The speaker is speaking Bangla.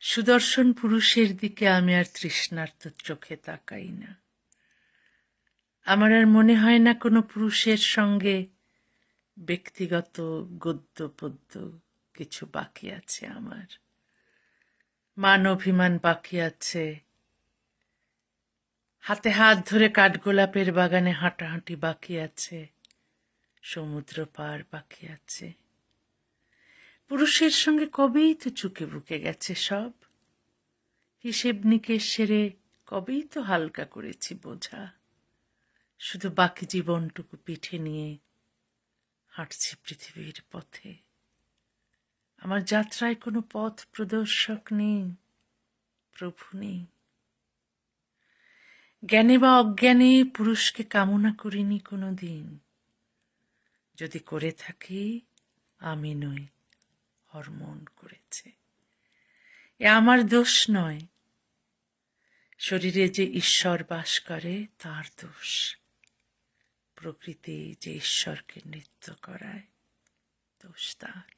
সুদর্শন পুরুষের দিকে আমি আর তৃষ্ণার্ত চোখে তাকাই না। আমার আর মনে হয় না কোনো পুরুষের সঙ্গে ব্যক্তিগত গদ্য পদ্য কিছু বাকি আছে আমার। মান অভিমান বাকি আছে। হাতে হাত ধরে কাঠগোলাপের বাগানে হাঁটাহাঁটি বাকি আছে। সমুদ্র পার বাকি আছে। পুরুষের সঙ্গে কবেই তো চুকে বুকে গেছে সব। হিসেব নিকেশ সেরে কবেই তো হালকা করেছি বোঝা। শুধু বাকি জীবনটুকু পিঠে নিয়ে হাঁটছি পৃথিবীর পথে। আমার যাত্রায় কোনো পথ প্রদর্শক নেই, প্রভু নেই। জ্ঞানে বা অজ্ঞানে পুরুষকে কামনা করিনি কোনো দিন যদি করে থাকি, আমি নই। হরমোন করেছে। এ আমার দোষ নয়। শরীরে যে ঈশ্বর বাস করে, তার দোষ। প্রকৃতি যে ঈশ্বরকে নৃত্য করায়, দোষ তার।